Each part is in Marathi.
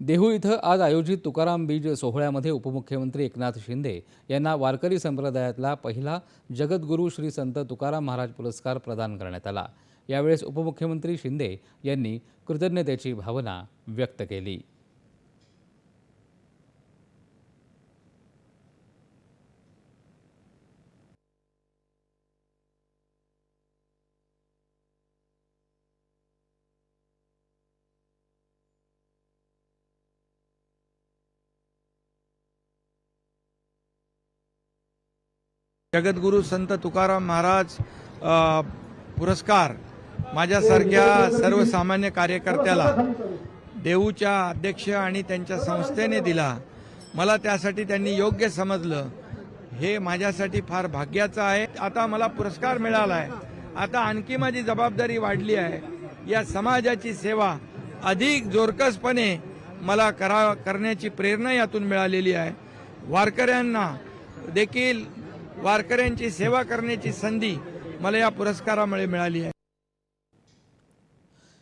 देहू इथं आज आयोजित तुकाराम बीज सोहळ्यामध्ये उपमुख्यमंत्री एकनाथ शिंदे यांना वारकरी संप्रदायातला पहिला जगद्गुरू श्री संत तुकाराम महाराज पुरस्कार प्रदान करण्यात आला. यावेळेस उपमुख्यमंत्री शिंदे यांनी कृतज्ञतेची भावना व्यक्त केली. जगद्गुरू संत तुकाराम महाराज पुरस्कार माझ्यासारख्या सर्वसामान्य कार्यकर्त्याला देऊच्या अध्यक्ष आणि त्यांच्या संस्थेने दिला. मला त्यासाठी त्यांनी योग्य समजलं. हे माझ्यासाठी फार भाग्याचं आहे. आता मला पुरस्कार मिळाला आहे आता आणखी माझी जबाबदारी वाढली आहे. या समाजाची सेवा अधिक जोरकसपणे मला करा करण्याची प्रेरणा यातून मिळालेली आहे. वारकऱ्यांना देखील वारकऱ्यांची सेवा करण्याची संधी मला या पुरस्कारामुळे मिळाली आहे.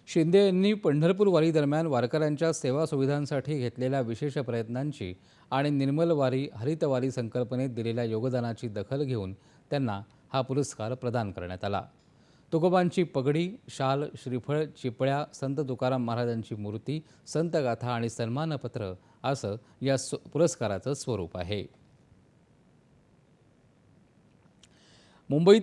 शिंदे यांनी पंढरपूर वारी दरम्यान वारकऱ्यांच्या सेवा सुविधांसाठी घेतलेल्या विशेष प्रयत्नांची आणि निर्मल वारी हरित वारी संकल्पनेत दिलेल्या योगदानाची दखल घेऊन त्यांना हा पुरस्कार प्रदान करण्यात आला. तुकोबांची पगडी शाल श्रीफळ चिपळ्या संत तुकाराम महाराजांची मूर्ती संतगाथा आणि सन्मानपत्र असं या स्व- पुरस्काराचं स्वरूप आहे. मुंबईत